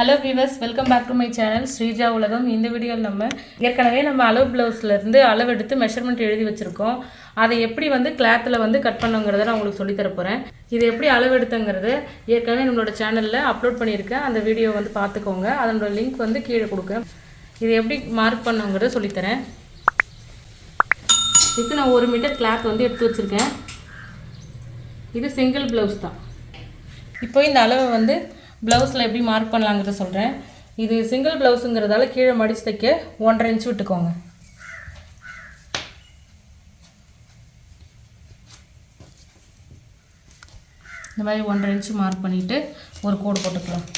Hello viewers welcome back to my channel Sreeja Ulagam இந்த வீடியோவில் நம்ம ஏற்கனவே நம்ம அளவு ப்ளவுஸ்லேருந்து அளவு எடுத்து மெஷர்மெண்ட் எழுதி வச்சுருக்கோம். அதை எப்படி வந்து கிளாத்தில் வந்து கட் பண்ணுங்கிறத நான் உங்களுக்கு சொல்லித் போகிறேன் இது எப்படி அளவு எடுத்துங்கிறது ஏற்கனவே நம்மளோட சேனலில் அப்லோட் பண்ணியிருக்கேன். அந்த வீடியோ வந்து பார்த்துக்கோங்க. அதனோட லிங்க் வந்து கீழே கொடுக்குறேன். இது எப்படி மார்க் பண்ணுங்கிறத சொல்லித்தரேன் இதுக்கு நான் ஒரு மீட்டர் கிளாத் வந்து எடுத்து வச்சுருக்கேன். இது சிங்கிள் ப்ளவுஸ் தான். இப்போ இந்த அளவை வந்து ப்ளவுஸில் எப்படி மார்க் பண்ணலாங்கிறத சொல்கிறேன் இது சிங்கிள் ப்ளவுஸுங்கிறதால கீழே மடிச்சு தைக்க ஒன்றரை இன்ச் விட்டுக்கோங்க. இந்த மாதிரி ஒன்றரை இன்ச்சு மார்க் பண்ணிவிட்டு ஒரு கோடு போட்டுக்கலாம்.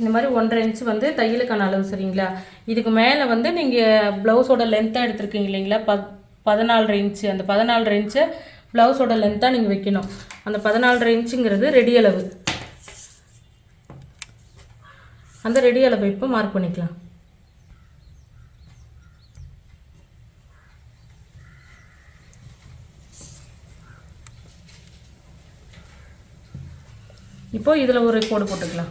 இந்த மாதிரி ஒன்றரை இன்ச்சு வந்து தையலுக்கான அளவு சரிங்களா? இதுக்கு மேலே வந்து நீங்கள் ப்ளவுஸோட லென்த்தாக எடுத்துருக்கீங்க இல்லைங்களா? ப பதினாலரை இன்ச்சு அந்த பதினாலரை இன்ச்சை ப்ளவுஸோட லென்த்தாக நீங்கள் வைக்கணும். அந்த பதினாலரை இன்ச்சுங்கிறது ரெடி அளவு. அந்த ரெடி அளவு இப்போ மார்க் பண்ணிக்கலாம். இப்போது இதில் ஒரு கோடு போட்டுக்கலாம்.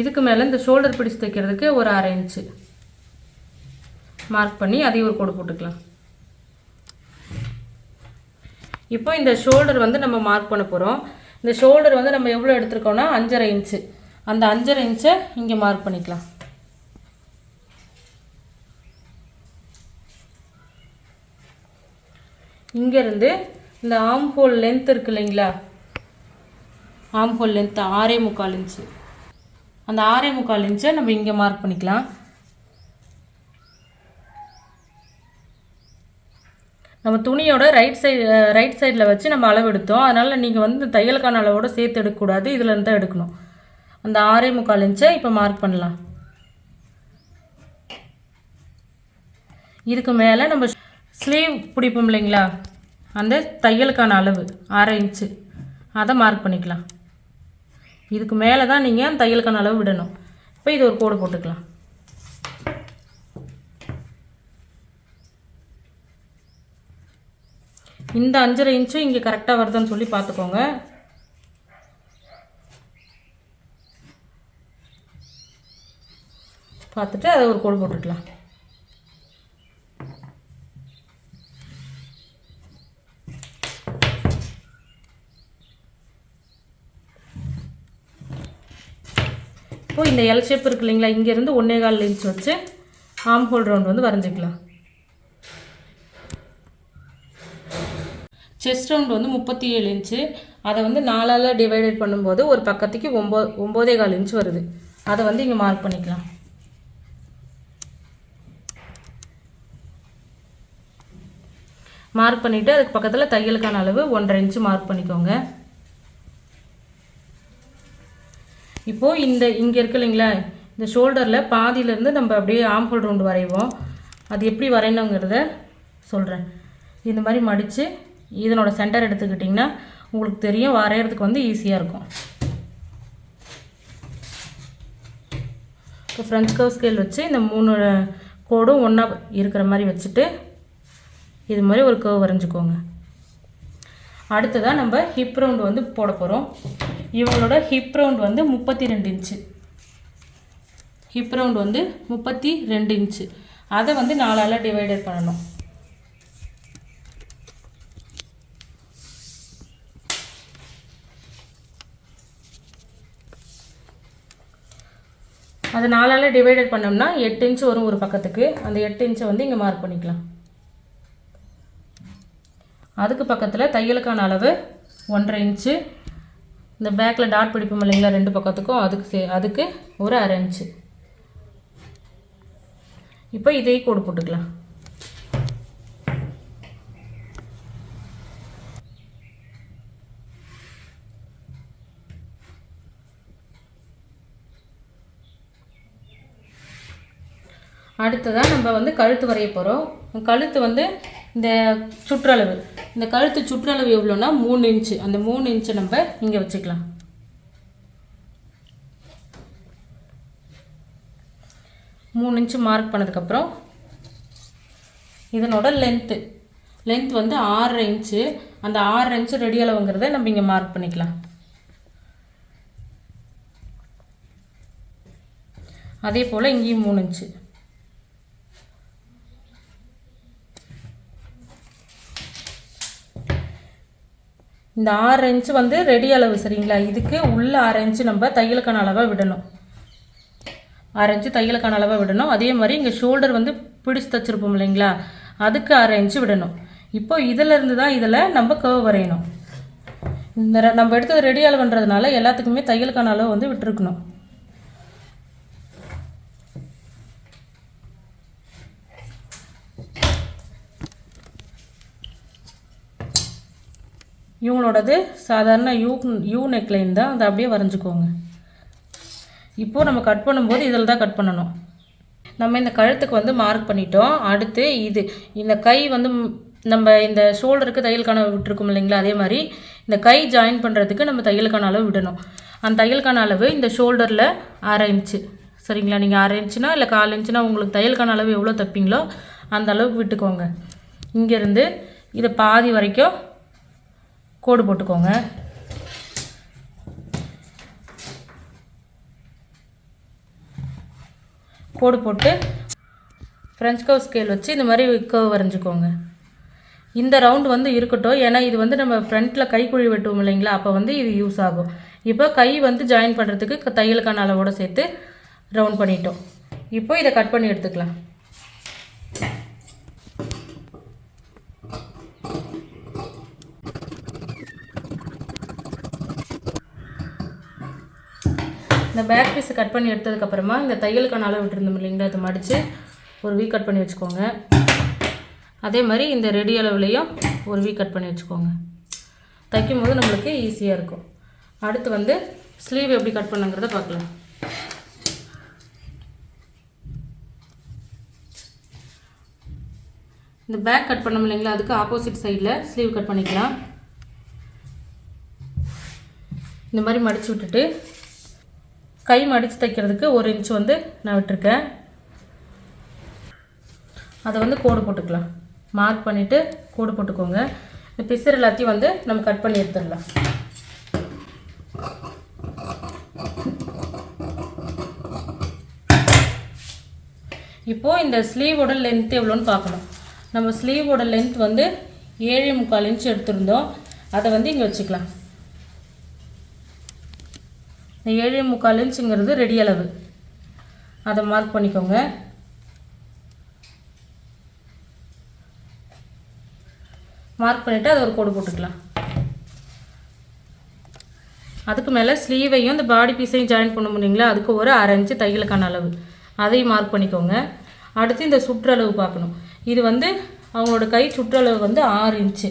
இதுக்கு மேலே இந்த ஷோல்டர் பிடிச்சு தைக்கிறதுக்கு ஒரு அரை இன்ச்சு மார்க் பண்ணி அதையும் ஒரு கோடு போட்டுக்கலாம். இப்போ இந்த ஷோல்டர் வந்து நம்ம மார்க் பண்ண போகிறோம் இந்த ஷோல்டர் வந்து நம்ம எவ்வளோ எடுத்துருக்கோம்னா அஞ்சரை இன்ச்சு அந்த அஞ்சரை இன்ச்சை இங்கே மார்க் பண்ணிக்கலாம். இங்கேருந்து இந்த ஆம் ஹோல் லென்த் இருக்கு இல்லைங்களா? ஆம் ஹோல் லென்த் ஆறே முக்கால் இன்ச்சு அந்த ஆறே முக்கால் இன்ச்சை நம்ம இங்கே மார்க் பண்ணிக்கலாம். நம்ம துணியோட ரைட் சைடு ரைட் சைடில் வச்சு நம்ம அளவு எடுத்தோம். அதனால் நீங்கள் வந்து இந்த தையலுக்கான அளவோடு சேர்த்து எடுக்கக்கூடாது. இதுலேருந்து தான் எடுக்கணும். அந்த ஆறே முக்கால் இன்ச்சை இப்போ மார்க் பண்ணலாம். இதுக்கு மேலே நம்ம ஸ்லீவ் பிடிப்போம் இல்லைங்களா? அந்த தையலுக்கான அளவு அரை இன்ச்சு. அதை மார்க் பண்ணிக்கலாம். இதுக்கு மேலே தான் நீங்கள் தையலுக்கான அளவு விடணும். இப்போ இது ஒரு கோடு போட்டுக்கலாம். இந்த அஞ்சரை இன்ச்சும் இங்கே கரெக்டாக வருதுன்னு சொல்லி பார்த்துக்கோங்க. பார்த்துட்டு அதை ஒரு கோடு போட்டுக்கலாம். இப்போது இந்த எல் ஷேப் இருக்கு இல்லைங்களா இங்கேருந்து ஒன்றே கால் இன்ச் வச்சு ஆம் ஹோல் ரவுண்ட் வந்து வரைஞ்சிக்கலாம். செஸ்ட் ரவுண்ட் வந்து முப்பத்தி ஏழு இன்ச்சு அதை வந்து நாலால் டிவைடட் பண்ணும்போது ஒரு பக்கத்துக்கு ஒம்போ ஒம்போதே கால் இன்ச் வருது. அதை வந்து இங்கே மார்க் பண்ணிக்கலாம். மார்க் பண்ணிவிட்டு அதுக்கு பக்கத்தில் தையலுக்கான அளவு ஒன்றரை இன்ச்சு மார்க் பண்ணிக்கோங்க. இப்போது இந்த இங்கே இருக்கு இல்லைங்களா? இந்த ஷோல்டரில் பாதியிலேருந்து நம்ம அப்படியே ஆம்பல் ரவுண்டு வரைவோம். அது எப்படி வரையணுங்கிறத சொல்கிறேன் இந்த மாதிரி மடித்து இதனோட சென்டர் எடுத்துக்கிட்டிங்கன்னா உங்களுக்கு தெரியும் வரைகிறதுக்கு வந்து ஈஸியாக இருக்கும். இப்போ ஃப்ரெஞ்ச் கவ் ஸ்கேல் வச்சு இந்த மூணு கோடும் ஒன்றா இருக்கிற மாதிரி வச்சுட்டு இது மாதிரி ஒரு கர்வ் வரைஞ்சிக்கோங்க. அடுத்ததாக நம்ம ஹிப் ரவுண்டு வந்து போட போகிறோம் இவங்களோட ஹிப் ரவுண்ட் வந்து முப்பத்தி ரெண்டு இன்ச்சு ஹிப் ரவுண்ட் வந்து முப்பத்தி ரெண்டு இன்ச்சு அதை வந்து நாலால் டிவைடட் பண்ணணும். அது நாலால் டிவைடட் பண்ணோம்னா எட்டு இன்ச்சு வரும் ஒரு பக்கத்துக்கு. அந்த எட்டு இன்ச்சை வந்து இங்கே மார்க் பண்ணிக்கலாம். அதுக்கு பக்கத்தில் தையலுக்கான அளவு ஒன்றரை இன்ச்சு இந்த பேக்கில் டாட் பிடிப்போம் இல்லைங்களா ரெண்டு பக்கத்துக்கும் அதுக்கு சே அதுக்கு ஒரு அரை இன்ச்சு இப்போ இதையும் கோடு போட்டுக்கலாம். அடுத்ததாக நம்ம வந்து கழுத்து வரைய போகிறோம் கழுத்து வந்து இந்த சுற்றளவு. இந்த கழுத்து சுற்றளவு எவ்வளோன்னா மூணு இன்ச்சு. அந்த மூணு இன்ச்சை நம்ம இங்கே வச்சுக்கலாம். மூணு இன்ச்சு மார்க் பண்ணதுக்கப்புறம் இதனோட லென்த்து லென்த் வந்து ஆறரை இன்ச்சு. அந்த ஆறரை இன்ச்சு ரெடி அளவுங்கிறத நம்ம இங்கே மார்க் பண்ணிக்கலாம். அதே போல் இங்கேயும் மூணு இன்ச்சு. இந்த ஆறு இன்ச்சு வந்து ரெடி அளவு சரிங்களா? இதுக்கு உள்ள ஆறு இன்ச்சு நம்ம தையலுக்கான அளவாக விடணும். ஆறு இன்ச்சு தையலுக்கான அளவாக விடணும். அதே மாதிரி இங்கே ஷோல்டர் வந்து பிடிச்சு தச்சுருப்போம் இல்லைங்களா? அதுக்கு ஆறு இன்ச்சு விடணும். இப்போ இதிலேருந்து தான் இதில் நம்ம கர்வ் வரையணும். இந்த நம்ம எடுத்தது ரெடி அளவுன்றதுனால எல்லாத்துக்குமே தையலுக்கான அளவு வந்து விட்டுருக்கணும். இவங்களோடது சாதாரண யூ யூ நெக்லைன் தான். அதை அப்படியே வரைஞ்சிக்கோங்க. இப்போது நம்ம கட் பண்ணும்போது இதில் தான் கட் பண்ணணும். நம்ம இந்த கழுத்துக்கு வந்து மார்க் பண்ணிட்டோம். அடுத்து இது இந்த கை வந்து நம்ம இந்த ஷோல்டருக்கு தையலுக்கான விட்டுருக்கோம் இல்லைங்களா? அதே மாதிரி இந்த கை ஜாயின் பண்ணுறதுக்கு நம்ம தையலுக்கான அளவு விடணும். அந்த தையலுக்கான அளவு இந்த ஷோல்டரில் அரை இன்ச்சு சரிங்களா? நீங்கள் அரை இன்ச்சுனா இல்லை கால் இன்ச்சுனா உங்களுக்கு தையலுக்கான அளவு எவ்வளோ தப்பிங்களோ அந்த அளவுக்கு விட்டுக்கோங்க. இங்கேருந்து இதை பாதி வரைக்கும் கோடு போட்டுக்கோங்க. கோடு போட்டு ஃப்ரெஞ்ச் கவ் ஸ்கேல் வச்சு இந்த மாதிரி கவ் வரைஞ்சிக்கோங்க. இந்த ரவுண்ட் வந்து இருக்கட்டும். ஏன்னா இது வந்து நம்ம ஃப்ரண்ட்டில் கைக்குழி வெட்டுவோம் இல்லைங்களா? அப்போ வந்து இது யூஸ் ஆகும். இப்போ கை வந்து ஜாயின் பண்ணுறதுக்கு தையலுக்கான அளவோடு சேர்த்து ரவுண்ட் பண்ணிட்டோம். இப்போ இதை கட் பண்ணி எடுத்துக்கலாம். இந்த பேக் பீஸை கட் பண்ணி எடுத்ததுக்கப்புறமா இந்த தையலுக்கான அளவு விட்டுருந்தோம் இல்லைங்களா அதை மடித்து ஒரு வீ கட் பண்ணி வச்சுக்கோங்க. அதே மாதிரி இந்த ரெடி அளவுலேயும் ஒரு வீ கட் பண்ணி வச்சுக்கோங்க. தைக்கும் போது நம்மளுக்கு ஈஸியாக இருக்கும். அடுத்து வந்து ஸ்லீவ் எப்படி கட் பண்ணுங்கிறத பார்க்கலாம். இந்த பேக் கட் பண்ணோம் இல்லைங்களா அதுக்கு ஆப்போசிட் சைடில் ஸ்லீவ் கட் பண்ணிக்கலாம். இந்த மாதிரி மடித்து விட்டுட்டு கை மடித்து தைக்கிறதுக்கு ஒரு இன்ச் வந்து நான் விட்டுருக்கேன். அதை வந்து கோடு போட்டுக்கலாம். மார்க் பண்ணிவிட்டு கோடு போட்டுக்கோங்க. இந்த பிசர் எல்லாத்தையும் வந்து நம்ம கட் பண்ணி எடுத்துடலாம். இப்போது இந்த ஸ்லீவோட லென்த் எவ்வளோன்னு பார்க்கணும். நம்ம ஸ்லீவோட லென்த் வந்து ஏழு முக்கால் இன்ச் எடுத்திருந்தோம். அதை வந்து இங்கே வச்சுக்கலாம். இந்த ஏழு முக்கால் இன்ச்சுங்கிறது ரெடி அளவு. அதை மார்க் பண்ணிக்கோங்க. மார்க் பண்ணிவிட்டு அதை ஒரு கோடு போட்டுக்கலாம். அதுக்கு மேலே ஸ்லீவையும் இந்த பாடி பீஸையும் ஜாயின் பண்ண முடியுங்களா அதுக்கு ஒரு அரைஞ்சு இன்ச்சு தையலுக்கான அளவு. அதையும் மார்க் பண்ணிக்கோங்க. அடுத்து இந்த சுற்றளவு பார்க்கணும். இது வந்து அவங்களோட கை சுற்றளவு வந்து ஆறு இன்ச்சு.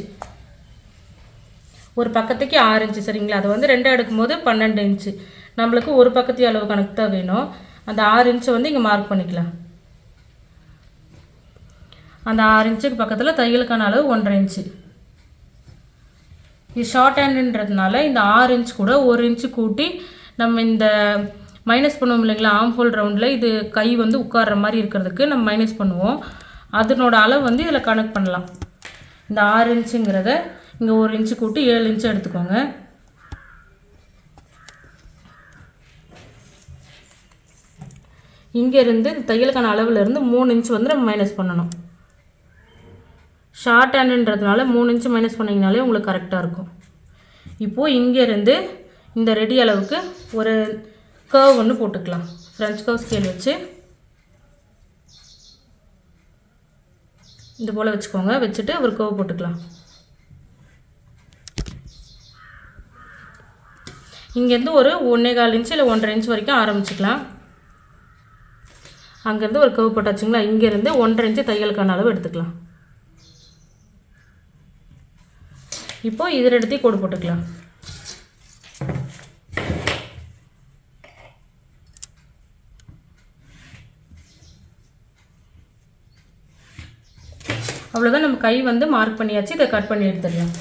ஒரு பக்கத்துக்கு ஆறு இன்ச்சு சரிங்களா? அதை வந்து ரெண்டாக எடுக்கும்போது பன்னெண்டு இன்ச்சு. நம்மளுக்கு ஒரு பக்கத்து அளவு கணக்கு தான் வேணும். அந்த ஆறு இன்ச்சை வந்து இங்கே மார்க் பண்ணிக்கலாம். அந்த ஆறு இன்ச்சுக்கு பக்கத்தில் தையலுக்கான அளவு ஒன்றரை இன்ச்சு இது ஷார்ட் ஹேண்டுன்றதுனால இந்த ஆறு இன்ச் கூட ஒரு இன்ச்சு கூட்டி நம்ம இந்த மைனஸ் பண்ணுவோம் இல்லைங்களா ஆம் ஹோல் ரவுண்டில் இது கை வந்து உட்கார்ற மாதிரி இருக்கிறதுக்கு நம்ம மைனஸ் பண்ணுவோம். அதனோட அளவு வந்து இதில் கனெக்ட் பண்ணலாம். இந்த ஆறு இன்ச்சுங்கிறத இங்கே ஒரு இன்ச்சு கூட்டி ஏழு இன்ச்சு எடுத்துக்கோங்க. இங்கேருந்து தையலுக்கான அளவுலேருந்து மூணு இன்ச் வந்து நம்ம மைனஸ் பண்ணணும். ஷார்ட் ஹேண்டுன்றதுனால மூணு இன்ச்சு மைனஸ் பண்ணிங்கனாலே உங்களுக்கு கரெக்டாக இருக்கும். இப்போது இங்கேருந்து இந்த ரெடி அளவுக்கு ஒரு கர்வ் ஒன்று போட்டுக்கலாம். ஃப்ரெஞ்ச் கர்வ் ஸ்கேல் வச்சு. இது போல் வச்சுக்கோங்க. வச்சுட்டு ஒரு கர்வ் போட்டுக்கலாம். இங்கேருந்து ஒரு ஒன்றே கால் இன்ச்சு இல்லை ஒன்றரை இன்ச் வரைக்கும் ஆரம்பிச்சுக்கலாம். அங்கேருந்து ஒரு கவு போட்டாச்சுங்களா இங்கேருந்து ஒன்றரை இன்ச்சு தையலுக்கான அளவு எடுத்துக்கலாம். இப்போ இதில் எடுத்து கோடு போட்டுக்கலாம். அவ்வளோதான் நம்ம கை வந்து மார்க் பண்ணியாச்சு. இதை கட் பண்ணி எடுத்துடலாம்.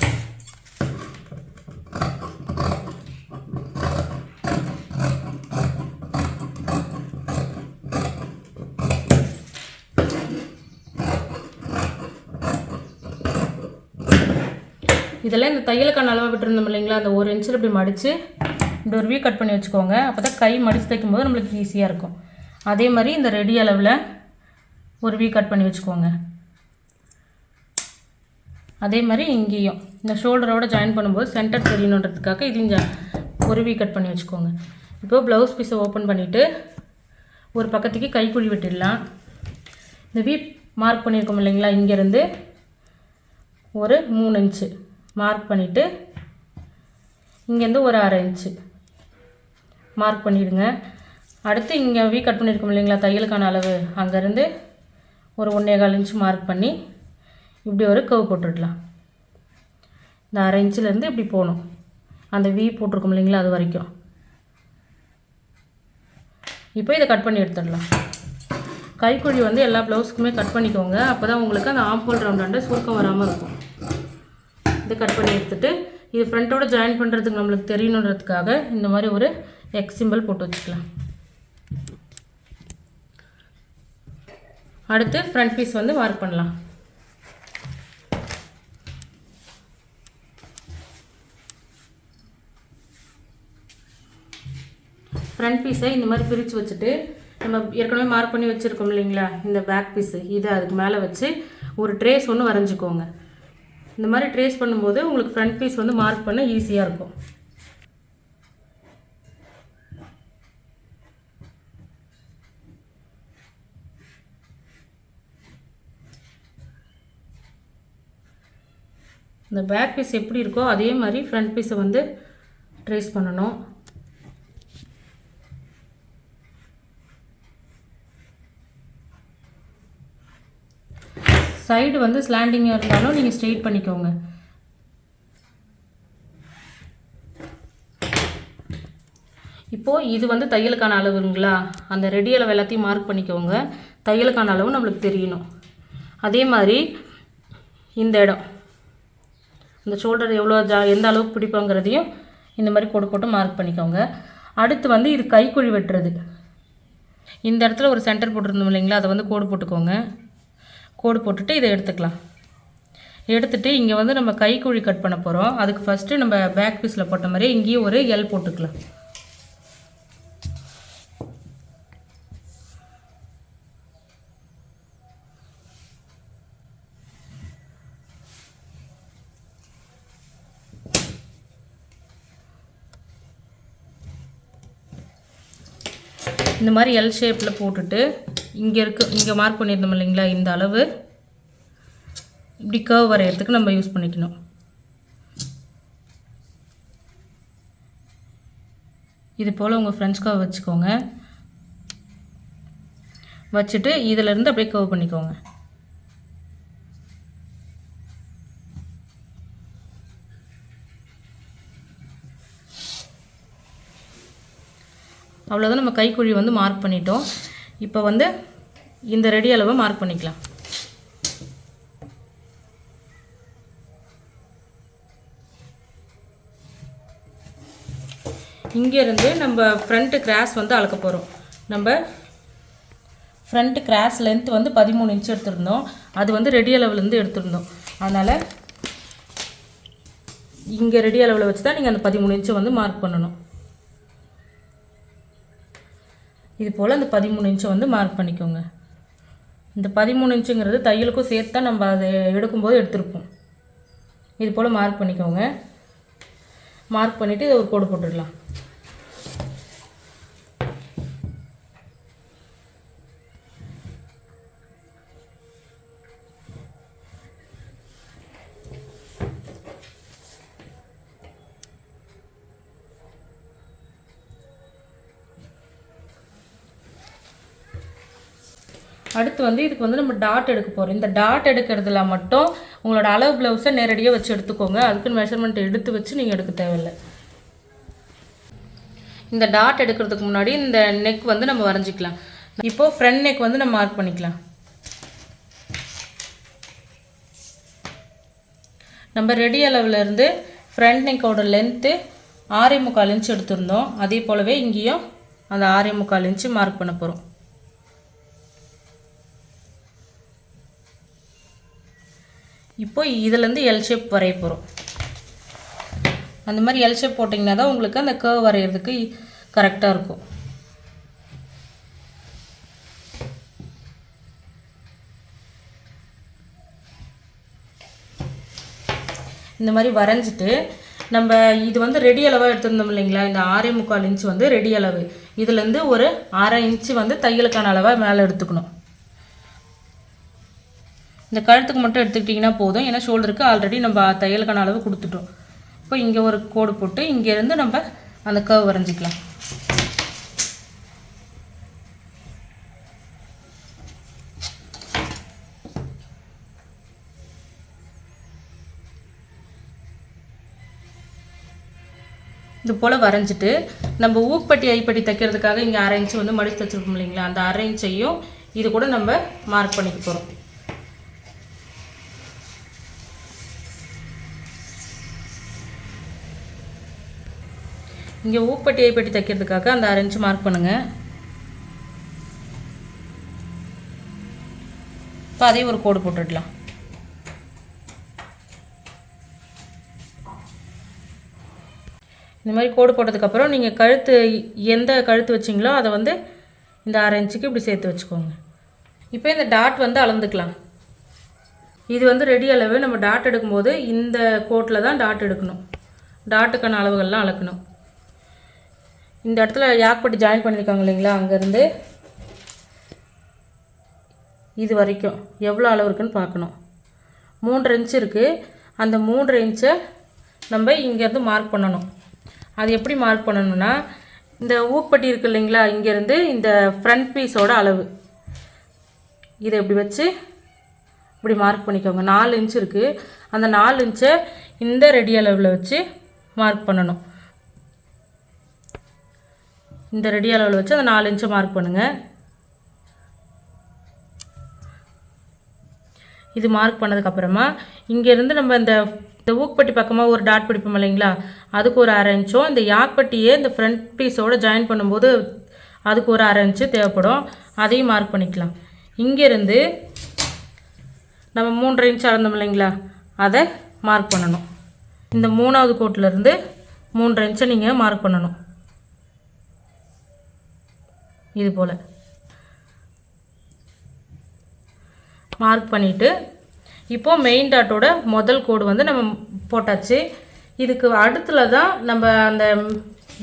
இதெல்லாம் இந்த தையலுக்கான அளவாக விட்டுருந்தோம் இல்லைங்களா? அந்த ஒரு இன்ச்சில் இப்படி மடித்து இப்படி ஒரு வீ கட் பண்ணி வச்சுக்கோங்க. அப்போ தான் கை மடித்து தைக்கும்போது நம்மளுக்கு ஈஸியாக இருக்கும். அதே மாதிரி இந்த ரெடி அளவில் ஒரு வீ கட் பண்ணி வச்சுக்கோங்க. அதே மாதிரி இங்கேயும். இந்த ஷோல்டரோட ஜாயின் பண்ணும்போது சென்டர் தெரியணுன்றதுக்காக இதையும் ஜா- ஒரு வீ கட் பண்ணி வச்சுக்கோங்க. இப்போ ப்ளவுஸ் பீஸை ஓப்பன் பண்ணிவிட்டு ஒரு பக்கத்துக்கு கைக்குழி விட்டுடலாம். இந்த வீ மார்க் பண்ணியிருக்கோம் இல்லைங்களா? இங்கேருந்து ஒரு மூணு இன்ச்சு மார்க் பண்ணிவிட்டு இங்கேருந்து ஒரு அரை இன்ச்சு மார்க் பண்ணிவிடுங்க அடுத்து இங்கே வீ கட் பண்ணியிருக்கோம் இல்லைங்களா? தையலுக்கான அளவு. அங்கேருந்து ஒரு ஒன்றே கால் இன்ச் மார்க் பண்ணி இப்படி ஒரு கவு போட்டுடலாம். இந்த அரை இன்ச்சிலேருந்து இப்படி போகணும். அந்த வி போட்டிருக்கோம் இல்லைங்களா? அது வரைக்கும். இப்போ இதை கட் பண்ணி எடுத்துடலாம். கைக்குழி வந்து எல்லா ப்ளவுஸுக்குமே கட் பண்ணிக்கோங்க. அப்போ தான் உங்களுக்கு அந்த ஆம்போல் ரவுண்டாண்ட சுருக்கம் வராமல் இருக்கும். இதை கட் பண்ணி எடுத்துட்டு இது ஃப்ரண்ட்டோட ஜாயின் பண்ணுறதுக்கு நம்மளுக்கு தெரியணுன்றதுக்காக இந்த மாதிரி ஒரு எக்ஸ் சிம்பிள் போட்டு வச்சுக்கலாம். அடுத்து ஃப்ரண்ட் பீஸ் வந்து மார்க் பண்ணலாம். ஃப்ரண்ட் பீஸை இந்த மாதிரி பிரித்து வச்சுட்டு நம்ம ஏற்கனவே மார்க் பண்ணி வச்சுருக்கோம் இல்லைங்களா? இந்த பேக் பீஸு இதை அதுக்கு மேலே வச்சு ஒரு ட்ரேஸ் ஒன்று வரைஞ்சிக்கோங்க. இந்த மாதிரி ட்ரேஸ் பண்ணும்போது உங்களுக்கு ஃப்ரண்ட் பீஸ் வந்து மார்க் பண்ண ஈஸியாக இருக்கும். இந்த பேக் பீஸ் எப்படி இருக்கோ அதே மாதிரி ஃப்ரண்ட் பீஸை வந்து ட்ரேஸ் பண்ணணும். சைடு வந்து ஸ்லாண்டிங்காக இருந்தாலும் நீங்கள் ஸ்ட்ரெயிட் பண்ணிக்கோங்க. இப்போது இது வந்து தையலுக்கான அளவுங்களா? அந்த ரெடி அளவு எல்லாத்தையும் மார்க் பண்ணிக்கோங்க. தையலுக்கான அளவு நம்மளுக்கு தெரியணும். அதே மாதிரி இந்த இடம். இந்த ஷோல்டர் எவ்வளோ ஜா எந்த அளவுக்கு பிடிப்போங்கிறதையும் இந்த மாதிரி கோடு போட்டு மார்க் பண்ணிக்கோங்க. அடுத்து வந்து இது கைக்குழி வெட்டுறது. இந்த இடத்துல ஒரு சென்டர் போட்டிருந்தோம் இல்லைங்களா? அதை வந்து கோடு போட்டுக்கோங்க. கோடு போட்டுட்டு இதை எடுத்துக்கலாம். எடுத்துகிட்டு இங்கே வந்து நம்ம கைக்குழி கட் பண்ண போகிறோம் அதுக்கு ஃபஸ்ட்டு நம்ம பேக் பீஸில் போட்ட மாதிரி இங்கேயும் ஒரு எல் போட்டுக்கலாம். இந்த மாதிரி எல் ஷேப்பில் போட்டுட்டு இங்கே இருக்கு இங்கே மார்க் பண்ணியிருந்தோம் இல்லைங்களா இந்த அளவு. இப்படி கர்வ் வரைகிறதுக்கு நம்ம யூஸ் பண்ணிக்கணும். இது போல் உங்கள் ஃப்ரெண்ட்ஸ் கர்வ் வச்சுக்கோங்க. வச்சுட்டு இதிலேருந்து அப்படியே கர்வ் பண்ணிக்கோங்க. அவ்வளோதான் நம்ம கைக்குழி வந்து மார்க் பண்ணிட்டோம். இப்போ வந்து இந்த ரெடி அளவை மார்க் பண்ணிக்கலாம். இங்கேருந்து நம்ம ஃப்ரண்ட்டு கிராஸ் வந்து அளக்க போகிறோம் நம்ம ஃப்ரண்ட் கிராஸ் லென்த் வந்து பதிமூணு இன்ச் எடுத்திருந்தோம். அது வந்து ரெடி அளவுலேருந்து எடுத்திருந்தோம். அதனால் இங்கே ரெடி அளவில் வச்சு தான் நீங்கள் அந்த பதிமூணு இன்ச்சை வந்து மார்க் பண்ணணும். இது போல் அந்த பதிமூணு இன்ச்சை வந்து மார்க் பண்ணிக்கோங்க. இந்த பதிமூணு இன்ச்சுங்கிறது தையலுக்கும் சேர்த்து தான் நம்ம அதை எடுக்கும்போது எடுத்திருப்போம். இது போல் மார்க் பண்ணிக்கோங்க. மார்க் பண்ணிவிட்டு இதை ஒரு கோடு போட்டுடலாம். அடுத்து வந்து இதுக்கு வந்து நம்ம டாட் எடுக்க போகிறோம் இந்த டாட் எடுக்கிறதுல மட்டும் உங்களோட அளவு ப்ளவுஸை நேரடியாக வச்சு எடுத்துக்கோங்க. அதுக்குன்னு மெஷர்மெண்ட் எடுத்து வச்சு நீங்கள் எடுக்க தேவையில்லை. இந்த டாட் எடுக்கிறதுக்கு முன்னாடி இந்த நெக் வந்து நம்ம வரைஞ்சிக்கலாம். இப்போது ஃப்ரண்ட் நெக் வந்து நம்ம மார்க் பண்ணிக்கலாம். நம்ம ரெடி அளவுலேருந்து ஃப்ரண்ட் நெக்கோட லென்த்து ஆறே முக்கால் இன்ச் எடுத்திருந்தோம். அதே போலவே இங்கேயும் அந்த ஆறே முக்கால் இன்ச்சு மார்க் பண்ண போகிறோம் இப்போ இதுலேருந்து எல் ஷேப் வரைய போகிறோம் அந்த மாதிரி எல் ஷேப் போட்டிங்கன்னா தான் உங்களுக்கு அந்த கேர்வ் வரைகிறதுக்கு கரெக்டாக இருக்கும். இந்த மாதிரி வரைஞ்சிட்டு நம்ம இது வந்து ரெடி அளவாக எடுத்திருந்தோம் இல்லைங்களா? இந்த ஆறே முக்கால் இன்ச்சு வந்து ரெடி அளவு. இதுலேருந்து ஒரு அரை இன்ச்சு வந்து தையலுக்கான அளவாக மேலே எடுத்துக்கணும். இந்த கழுத்துக்கு மட்டும் எடுத்துக்கிட்டிங்கன்னா போதும். ஏன்னா ஷோல்டருக்கு ஆல்ரெடி நம்ம தையலுக்கான அளவு கொடுத்துட்டோம். இப்போ இங்கே ஒரு கோடு போட்டு இங்கேருந்து நம்ம அந்த கர்வ் வரைஞ்சிக்கலாம். இது போல் வரைஞ்சிட்டு நம்ம ஊக்பட்டி ஐப்பட்டி தைக்கிறதுக்காக இங்கே அரை இன்ச்சு வந்து மடித்து வச்சுருக்கோம் இல்லைங்களா? அந்த அரை இன்ச்சையும் இது கூட நம்ம மார்க் பண்ணிக்க போகிறோம் இங்கே ஊப்பட்டி ஐப்பட்டி தைக்கிறதுக்காக அந்த அரை இன்ச்சு மார்க் பண்ணுங்கள் இப்போ அதையும் ஒரு கோடு போட்டுடலாம். இந்த மாதிரி கோடு போட்டதுக்கப்புறம் நீங்கள் கழுத்து எந்த கழுத்து வச்சிங்களோ அதை வந்து இந்த அரை இன்ச்சுக்கு இப்படி சேர்த்து வச்சுக்கோங்க. இப்போ இந்த டாட் வந்து அளந்துக்கலாம். இது வந்து ரெடி அளவு. நம்ம டாட் எடுக்கும்போது இந்த கோட்டில் தான் டாட் எடுக்கணும். டாட்டுக்கான அளவுகள்லாம் அளக்கணும். இந்த இடத்துல யாக்பட்டு ஜாயின் பண்ணியிருக்காங்க இல்லைங்களா அங்கேருந்து? இது வரைக்கும் எவ்வளோ அளவு இருக்குன்னு பார்க்கணும். மூன்று இன்ச்சு இருக்குது அந்த மூன்று இன்ச்சை நம்ம இங்கேருந்து மார்க் பண்ணணும். அது எப்படி மார்க் பண்ணணும்னா இந்த ஊப்பட்டி இருக்கு இல்லைங்களா இங்கேருந்து இந்த ஃப்ரண்ட் பீஸோட அளவு. இதை இப்படி வச்சு இப்படி மார்க் பண்ணிக்கோங்க. நாலு இன்ச் இருக்குது அந்த நாலு இன்ச்சை இந்த ரெடி அளவில் வச்சு மார்க் பண்ணணும். இந்த ரெடி அளவில் வச்சு அந்த நாலு இன்ச்சு மார்க் பண்ணுங்கள் இது மார்க் பண்ணதுக்கப்புறமா இங்கேருந்து நம்ம இந்த இந்த ஊக்பட்டி பக்கமாக ஒரு டாட் பிடிப்போம் இல்லைங்களா? அதுக்கு ஒரு அரை இன்ச்சும் இந்த யாக்பட்டியே இந்த ஃப்ரண்ட் பீஸோடு ஜாயின் பண்ணும்போது அதுக்கு ஒரு அரை இன்ச்சு தேவைப்படும். அதையும் மார்க் பண்ணிக்கலாம். இங்கேருந்து நம்ம மூன்றரை இன்ச் அளந்தோம் இல்லைங்களா? அதை மார்க் பண்ணணும். இந்த மூணாவது கோட்டிலேருந்து மூன்றரை இன்ச்சை நீங்கள் மார்க் பண்ணணும். இது போல் மார்க் பண்ணிவிட்டு இப்போது மெயின் டாட்டோட முதல் கோடு வந்து நம்ம போட்டாச்சு. இதுக்கு அடுத்துல தான் நம்ம அந்த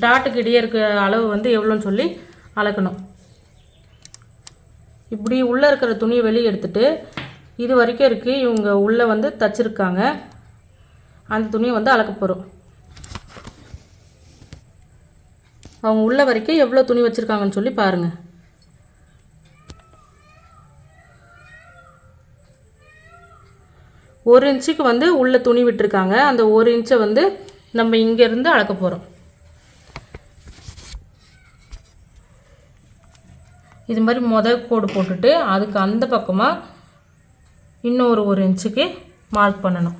டாட்டுக்கு இடையே இருக்க அளவு வந்து எவ்வளோன்னு சொல்லி அளக்கணும். இப்படி உள்ளே இருக்கிற துணியை வெளியே எடுத்துகிட்டு இது வரைக்கும் இருக்குது இவங்க உள்ளே வந்து தச்சுருக்காங்க. அந்த துணியை வந்து அளக்க போகிறோம் அவங்க உள்ள வரைக்கும் எவ்வளோ துணி வச்சுருக்காங்கன்னு சொல்லி பாருங்கள் ஒரு இன்ச்சுக்கு வந்து உள்ளே துணி விட்டுருக்காங்க. அந்த ஒரு இன்ச்சை வந்து நம்ம இங்கேருந்து அளக்க போகிறோம் இது மாதிரி மொத கோடு போட்டுட்டு அதுக்கு அந்த பக்கமாக இன்னொரு ஒரு இன்ச்சுக்கு மார்க் பண்ணணும்.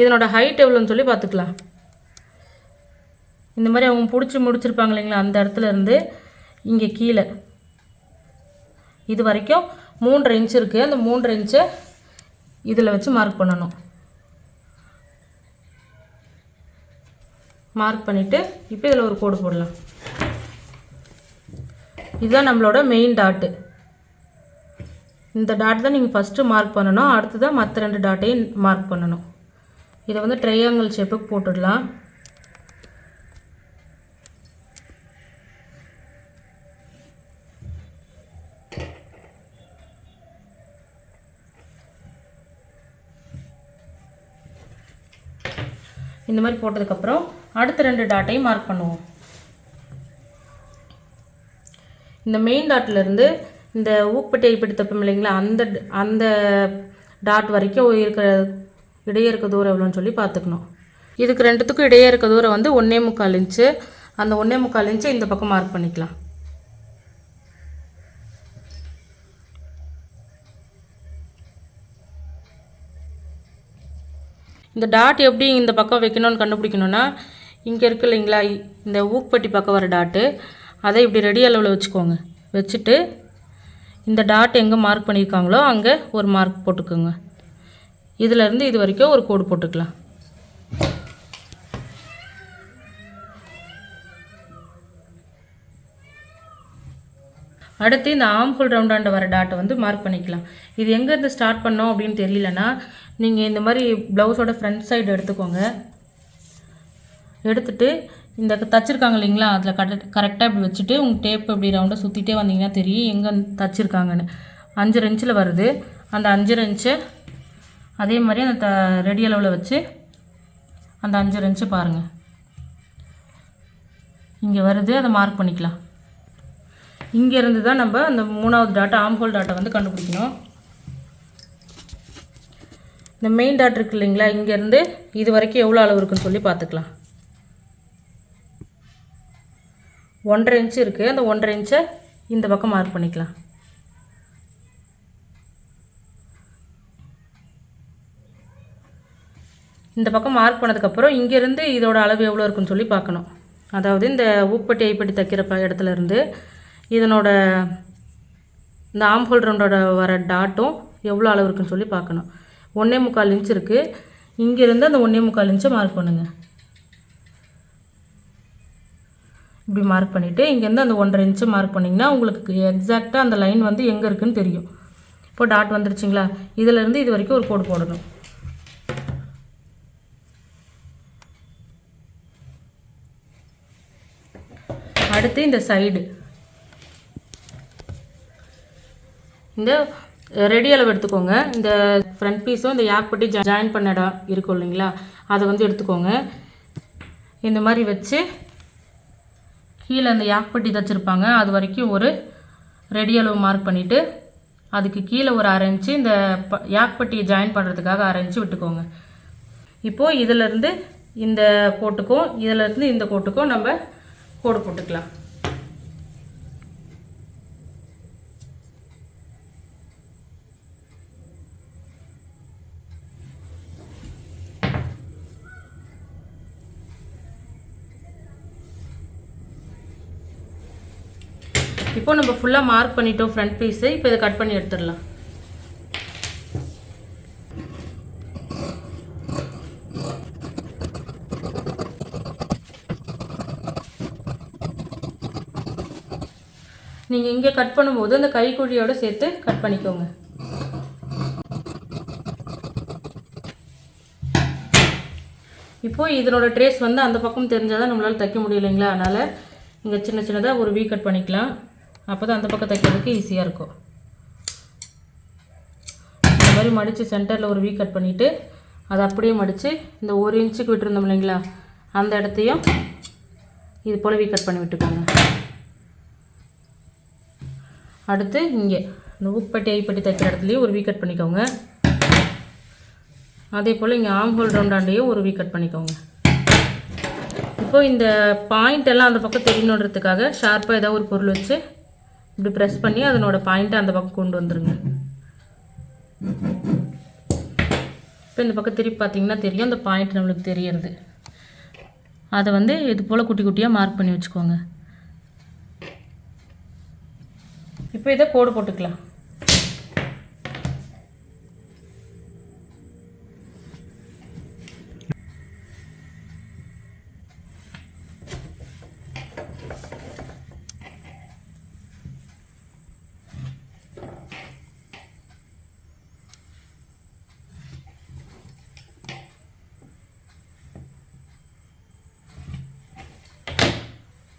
இதனோட ஹைட் எவ்வளோன்னு சொல்லி பார்த்துக்கலாம். இந்த மாதிரி அவங்க பிடிச்சி முடிச்சிருப்பாங்க இல்லைங்களா அந்த இடத்துல இருந்து இங்கே கீழே. இது வரைக்கும் மூன்று இன்ச் இருக்குது அந்த மூன்று இன்ச்சை இதில் வச்சு மார்க் பண்ணணும். மார்க் பண்ணிவிட்டு இப்போ இதில் ஒரு கோடு போடலாம். இதுதான் நம்மளோட மெயின் டாட்டு இந்த டாட் தான் நீங்கள் ஃபஸ்ட்டு மார்க் பண்ணணும். அடுத்து தான் மற்ற ரெண்டு டாட்டையும் மார்க் பண்ணணும். இதை வந்து ட்ரையாங்கிள் ஷேப்புக்கு போட்டுடலாம். இந்த மாதிரி போட்டதுக்கப்புறம் அடுத்த ரெண்டு டாட்டையும் மார்க் பண்ணுவோம். இந்த மெயின் டாட்லேருந்து இந்த ஊப்பட்டை இப்படி தப்போம் இல்லைங்களா அந்த அந்த டாட் வரைக்கும் இருக்கிற இடையே இருக்க தூரம் எவ்வளோன்னு சொல்லி பார்த்துக்கணும். இதுக்கு ரெண்டுத்துக்கும் இடையே இருக்க தூரம் வந்து ஒன்றே முக்கால் இன்ச்சு அந்த ஒன்றே முக்கால் இன்ச்சு இந்த பக்கம் மார்க் பண்ணிக்கலாம். இந்த டாட் எப்படி இந்த பக்கம் வைக்கணும்னு கண்டுபிடிக்கணுன்னா இங்கே இருக்கு இல்லைங்களா இந்த ஊக்குப்பட்டி பக்கம் வர டாட்டு அதை இப்படி ரெடி அளவில் வச்சுக்கோங்க. வச்சுட்டு இந்த டாட் எங்கே மார்க் பண்ணியிருக்காங்களோ அங்கே ஒரு மார்க் போட்டுக்கோங்க. இதிலேருந்து இது வரைக்கும் ஒரு கோடு போட்டுக்கலாம். அடுத்து இந்த ஆம்ஃபுல் ரவுண்டாண்ட வர டாட்டை வந்து மார்க் பண்ணிக்கலாம். இது எங்கேருந்து ஸ்டார்ட் பண்ணோம் அப்படின்னு தெரியலனா நீங்கள் இந்த மாதிரி ப்ளவுஸோட ஃப்ரண்ட் சைடு எடுத்துக்கோங்க. எடுத்துட்டு இந்த தச்சிருக்காங்க இல்லைங்களா? அதில் கரெக்ட் கரெக்டாக இப்படி வச்சுட்டு உங்கள் டேப் இப்படி ரவுண்டாக சுற்றிட்டே வந்தீங்கன்னா தெரியும் எங்கே தச்சிருக்காங்கன்னு. அஞ்சு ரெஞ்சில் வருது. அந்த அஞ்சு ரெஞ்சை அதே மாதிரி அந்த த ரெடி அளவில் வச்சு அந்த அஞ்சு ரெஞ்சு பாருங்கள் இங்கே வருது அதை மார்க் பண்ணிக்கலாம். இங்கேருந்து தான் நம்ம அந்த மூணாவது டாட்டா ஆம்ஹோல் டாட்டை வந்து கண்டுபிடிக்கணும். இந்த மெயின் டாட் இருக்கு இல்லைங்களா? இங்கேருந்து இது வரைக்கும் எவ்வளோ அளவு இருக்குன்னு சொல்லி பார்த்துக்கலாம். ஒன்றரை இன்ச்சு இருக்குது அந்த ஒன்றரை இன்ச்சை இந்த பக்கம் மார்க் பண்ணிக்கலாம். இந்த பக்கம் மார்க் பண்ணதுக்கப்புறம் இங்கேருந்து இதோட அளவு எவ்வளோ இருக்குன்னு சொல்லி பார்க்கணும். அதாவது இந்த ஊப்பட்டி ஐப்பட்டி தைக்கிற ப இடத்துல இருந்து இதனோட இந்த ஆம்ஹோல் ரவுண்டோட வர டாட்டும் எவ்வளோ அளவு இருக்குன்னு சொல்லி பார்க்கணும். ஒன்றே முக்கால் இன்ச் இருக்குது இங்கேருந்து அந்த ஒன்றே முக்கால் இன்ச்சை மார்க் பண்ணுங்கள் இப்படி மார்க் பண்ணிவிட்டு இங்கேருந்து அந்த ஒன்றரை இன்ச்சு மார்க் பண்ணிங்கன்னா உங்களுக்கு எக்ஸாக்டாக அந்த லைன் வந்து எங்கே இருக்குதுன்னு தெரியும். இப்போ டாட் வந்துருச்சுங்களா? இதிலேருந்து இது வரைக்கும் ஒரு கோடு போடணும். அடுத்து இந்த சைடு இந்த ரெடி அளவு எடுத்துக்கோங்க. இந்த ஃப்ரண்ட் பீஸும் இந்த யாக்பட்டி ஜாயின் பண்ண இடம் இருக்கும் இல்லைங்களா? அதை வந்து எடுத்துக்கோங்க. இந்த மாதிரி வச்சு கீழே அந்த யாக்பட்டி தைச்சிருப்பாங்க. அது வரைக்கும் ஒரு ரெடி அளவு மார்க் பண்ணிவிட்டு அதுக்கு கீழே ஒரு அரை இந்த ப யாக்பட்டியை ஜாயின் பண்ணுறதுக்காக அரைஞ்சி விட்டுக்கோங்க. இப்போது இதிலேருந்து இந்த கோட்டுக்கும் இதிலேருந்து இந்த கோட்டுக்கும் நம்ம கோடு போட்டுக்கலாம். இப்போ நம்ம ஃபுல்லாக மார்க் பண்ணிட்டோம் ஃப்ரண்ட் பீஸு இப்போ இதை கட் பண்ணி எடுத்துடலாம். நீங்கள் இங்கே கட் பண்ணும்போது அந்த கைக்குழியோடு சேர்த்து கட் பண்ணிக்கோங்க. இப்போது இதனோட ட்ரேஸ் வந்து அந்த பக்கம் தெரிஞ்சால் தான் நம்மளால் தைக்க முடியலைங்களா? அதனால் இங்கே சின்ன சின்னதாக ஒரு வீ கட் பண்ணிக்கலாம். அப்போ தான் அந்த பக்கம் தைக்கிறதுக்கு ஈஸியாக இருக்கும். இந்த மாதிரி மடித்து சென்டரில் ஒரு வீ கட் பண்ணிவிட்டு அதை அப்படியே மடித்து இந்த ஒரு இன்ச்சுக்கு விட்டுருந்தோம் இல்லைங்களா அந்த இடத்தையும் இது போல் வீ கட் பண்ணி விட்டுக்கோங்க. அடுத்து இங்கே இந்த உப்பட்டி ஐப்பட்டி தைக்கிற இடத்துலையும் ஒரு வீ கட் பண்ணிக்கோங்க. அதே போல் இங்கே ஆம்ஹோல் ரவுண்டாண்டையும் ஒரு வீ கட் பண்ணிக்கோங்க. இப்போது இந்த பாயிண்ட் எல்லாம் அந்த பக்கம் தெரியணுன்றதுக்காக ஷார்ப்பாக ஏதாவது ஒரு பொருள் வச்சு இப்படி ப்ரெஸ் பண்ணி அதனோட பாயிண்ட்டை அந்த பக்கம் கொண்டு வந்துருங்க. இப்போ இந்த பக்கம் திருப்பி பார்த்தீங்கன்னா தெரியும். அந்த பாயிண்ட் நம்மளுக்கு தெரியறது. அதை வந்து இது போல் குட்டி குட்டியாக மார்க் பண்ணி வச்சுக்கோங்க. இப்போ இதை கோடு போட்டுக்கலாம்.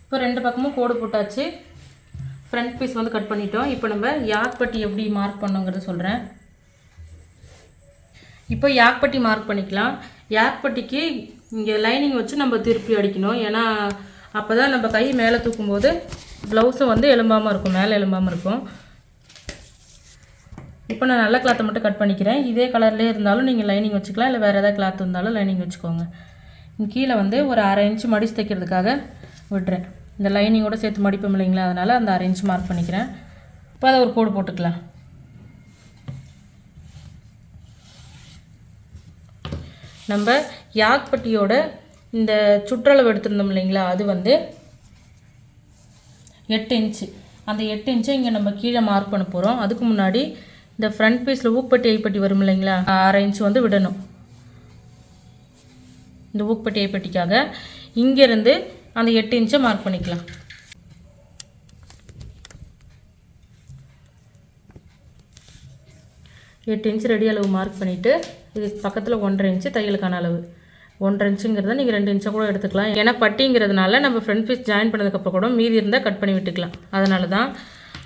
இப்போ ரெண்டு பக்கமும் கோடு போட்டாச்சு. ஃப்ரண்ட் பீஸ் வந்து கட் பண்ணிட்டோம். இப்போ நம்ம யாக்பட்டி எப்படி மார்க் பண்ணுங்கிறத சொல்கிறேன் இப்போ யாக்பட்டி மார்க் பண்ணிக்கலாம். யாக்பட்டிக்கு இங்கே லைனிங் வச்சு நம்ம திருப்பி அடிக்கணும். ஏன்னா அப்போ தான் நம்ம கை மேலே தூக்கும்போது ப்ளவுஸும் வந்து எலும்பாமல் இருக்கும். மேலே எலும்பாமல் இருக்கும். இப்போ நான் நல்ல கிளாத்தை மட்டும் கட் பண்ணிக்கிறேன். இதே கலர்லேயே இருந்தாலும் நீங்கள் லைனிங் வச்சுக்கலாம். இல்லை வேறு ஏதாவது கிளாத் இருந்தாலும் லைனிங் வச்சுக்கோங்க. கீழே வந்து ஒரு அரை இன்ச்சு மடிச்சு தைக்கிறதுக்காக விடுறேன் இந்த லைனிங்கோட சேர்த்து மடிப்போம் இல்லைங்களா? அதனால் அந்த அரை மார்க் பண்ணிக்கிறேன். இப்போ அதை ஒரு கோடு போட்டுக்கலாம். நம்ம யாக்பட்டியோட இந்த சுற்றளவு எடுத்திருந்தோம் இல்லைங்களா? அது வந்து எட்டு இன்ச்சு அந்த எட்டு இன்ச்சை இங்கே நம்ம கீழே மார்க் பண்ண போகிறோம் அதுக்கு முன்னாடி இந்த ஃப்ரண்ட் பீஸில் ஊப்பட்டி ஐப்பட்டி வரும் இல்லைங்களா? அரை இன்ச்சு வந்து விடணும். இந்த ஊக்பட்டி ஐப்பட்டிக்காக இங்கேருந்து அந்த எட்டு இன்ச்சை மார்க் பண்ணிக்கலாம். எட்டு இன்ச்சு ரெடி அளவு மார்க் பண்ணிவிட்டு இது பக்கத்தில் ஒன்றரை இன்ச்சு தையலுக்கான அளவு. ஒன்றரை இன்ச்சுங்கிறத நீங்கள் ரெண்டு இன்ச்சை கூட எடுத்துக்கலாம். ஏன்னா பட்டிங்கிறதுனால நம்ம ஃப்ரண்ட் பீஸ் ஜாயின் பண்ணதுக்கப்புறம் கூட மீதி இருந்தால் கட் பண்ணி விட்டுக்கலாம். அதனால தான்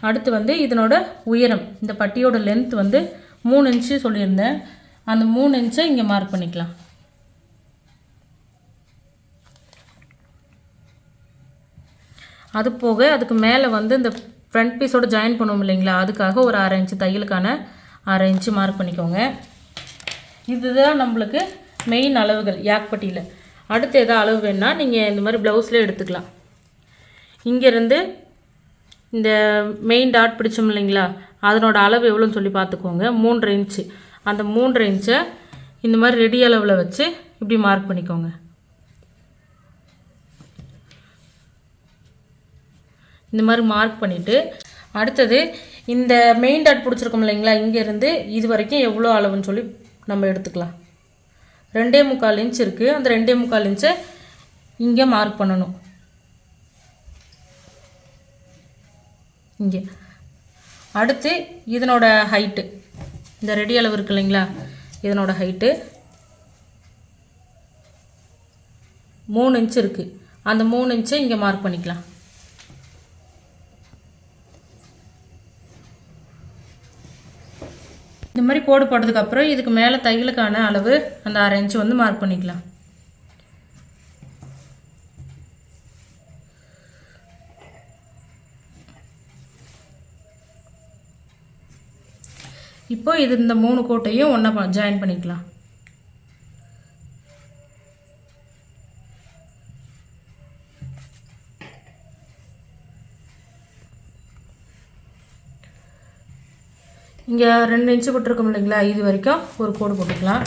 அடுத்து வந்து இதனோட உயரம் இந்த பட்டியோட லென்த் வந்து மூணு இன்ச்சு சொல்லியிருந்தேன். அந்த மூணு இன்ச்சை இங்கே மார்க் பண்ணிக்கலாம். அது போக அதுக்கு மேலே வந்து இந்த ஃப்ரண்ட் பீஸோட ஜாயின் பண்ணுவோம் இல்லைங்களா? அதுக்காக ஒரு அரை இன்ச்சு தையலுக்கான அரை இன்ச்சு மார்க் பண்ணிக்கோங்க. இதுதான் நம்மளுக்கு மெயின் அளவுகள் யாக்பட்டியில். அடுத்து எதாவது அளவு வேணுன்னா நீங்கள் இந்த மாதிரி ப்ளவுஸ்லேயே எடுத்துக்கலாம். இங்கேருந்து இந்த மெயின் டாட் பிடிச்சோம் இல்லைங்களா? அதனோட அளவு எவ்வளோன்னு சொல்லி பார்த்துக்கோங்க. மூன்றரை இன்ச்சு அந்த மூன்றரை இன்ச்சை இந்த மாதிரி ரெடி அளவில் வச்சு இப்படி மார்க் பண்ணிக்கோங்க. இந்த மாதிரி மார்க் பண்ணிவிட்டு அடுத்தது இந்த மெயின் டாட் பிடிச்சிருக்கோம் இல்லைங்களா இங்கேருந்து இது வரைக்கும் எவ்வளோ அளவுன்னு சொல்லி நம்ம எடுத்துக்கலாம். ரெண்டே முக்கால் இன்ச் இருக்குது அந்த ரெண்டே முக்கால் இன்ச்சை இங்கே மார்க் பண்ணணும். இங்கே. அடுத்து இதனோட ஹைட்டு இந்த ரெடி அளவு இருக்கு இல்லைங்களா இதனோட ஹைட்டு மூணு இன்ச் இருக்குது அந்த மூணு இன்ச்சை இங்கே மார்க் பண்ணிக்கலாம். இந்த மாதிரி கோடு போட்டதுக்கப்புறம் இதுக்கு மேலே தையலுக்கான அளவு அந்த அரை இன்ச்சு வந்து மார்க் பண்ணிக்கலாம். இப்போ இது இந்த மூணு கோட்டையும் ஒன்றா ஜாயின் பண்ணிக்கலாம். இங்கே ரெண்டு இன்ச்சு போட்டிருக்கோம் இல்லைங்களா? இது வரைக்கும் ஒரு கோடு போட்டுக்கலாம்.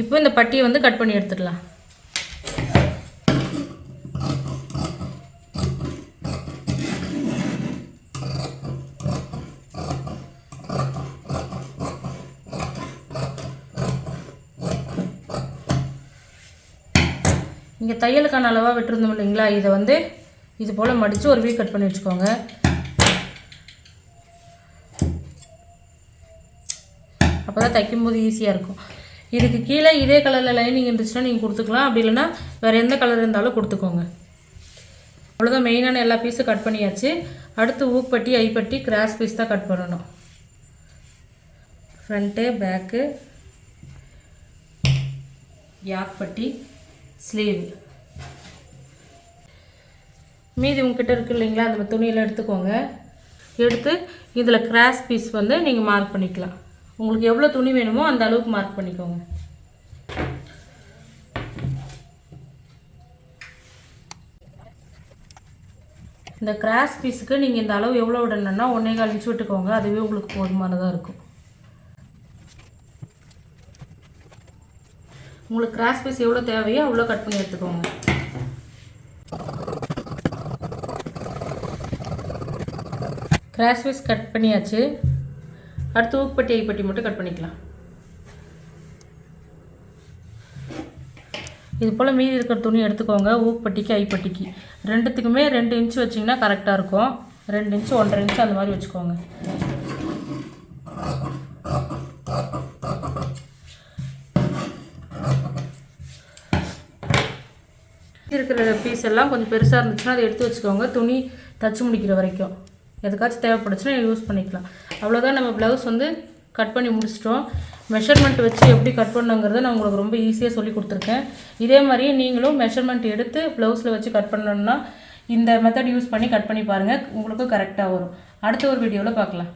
இப்போ இந்த பட்டியை வந்து கட் பண்ணி எடுத்துடலாம். இங்கே தையலுக்கான அளவாக விட்டுருந்தோம் இல்லைங்களா? இதை வந்து இது போல் மடித்து ஒரு வீ கட் பண்ணி வச்சுக்கோங்க. அப்போ தான் தைக்கும்போது ஈஸியாக இருக்கும். இதுக்கு கீழே இதே கலரில் லைனிங் இருந்துச்சுன்னா நீங்கள் கொடுத்துக்கலாம். அப்படி இல்லைன்னா வேறு எந்த கலர் இருந்தாலும் கொடுத்துக்கோங்க. அவ்வளோதான் மெயினான எல்லா பீஸும் கட் பண்ணியாச்சு. அடுத்து ஊப்பட்டி ஐப்பட்டி கிராஸ் பீஸ் தான் கட் பண்ணணும். ஃப்ரண்ட்டு பேக்கு யாக்பட்டி ஸ்லீவ் மீதி உங்ககிட்ட இருக்கு இல்லைங்களா அந்த துணியில் எடுத்துக்கோங்க. எடுத்து இதில் கிராஸ் பீஸ் வந்து நீங்கள் மார்க் பண்ணிக்கலாம். உங்களுக்கு எவ்வளோ துணி வேணுமோ அந்த அளவுக்கு மார்க் பண்ணிக்கோங்க. இந்த கிராஸ் பீஸுக்கு நீங்கள் இந்த அளவு எவ்வளோ விடணும்னா ஒன்றே கால் இன்ச்சு விட்டுக்கோங்க. அதுவே உங்களுக்கு போதுமானதாக இருக்கும். உங்களுக்கு கிராஸ் பீஸ் எவ்வளோ தேவையோ அவ்வளோ கட் பண்ணி எடுத்துக்கோங்க. கிராஸ் பீஸ் கட் பண்ணியாச்சு. அடுத்து ஊக்குப்பட்டி ஐப்பட்டி மட்டும் கட் பண்ணிக்கலாம். இது போல் மீதி இருக்கிற துணி எடுத்துக்கோங்க. ஊக்குப்பட்டிக்கு ஐப்பட்டிக்கு. ரெண்டுத்துக்குமே ரெண்டு இன்ச்சு வச்சிங்கன்னா கரெக்டாக இருக்கும். ரெண்டு இன்ச்சு ஒன்றரை இன்ச்சு அந்த மாதிரி வச்சுக்கோங்க. இருக்கிற பீஸ் எல்லாம் கொஞ்சம் பெருசாக இருந்துச்சுன்னா அதை எடுத்து வச்சுக்கோங்க. துணி தச்சு முடிக்கிற வரைக்கும். எதுக்காச்சும் தேவைப்படுச்சுன்னா யூஸ் பண்ணிக்கலாம். அவ்வளோதான் நம்ம ப்ளவுஸ் வந்து கட் பண்ணி முடிச்சிட்டோம். மெஷர்மெண்ட் வச்சு எப்படி கட் பண்ணுங்கிறத நான் உங்களுக்கு ரொம்ப ஈஸியாக சொல்லி கொடுத்துருக்கேன். இதே மாதிரியே நீங்களும் மெஷர்மெண்ட் எடுத்து ப்ளவுஸில் வச்சு கட் பண்ணணுன்னா இந்த மெத்தட் யூஸ் பண்ணி கட் பண்ணி பாருங்கள் உங்களுக்கும் கரெக்டாக வரும். அடுத்த ஒரு வீடியோவில் பார்க்கலாம்.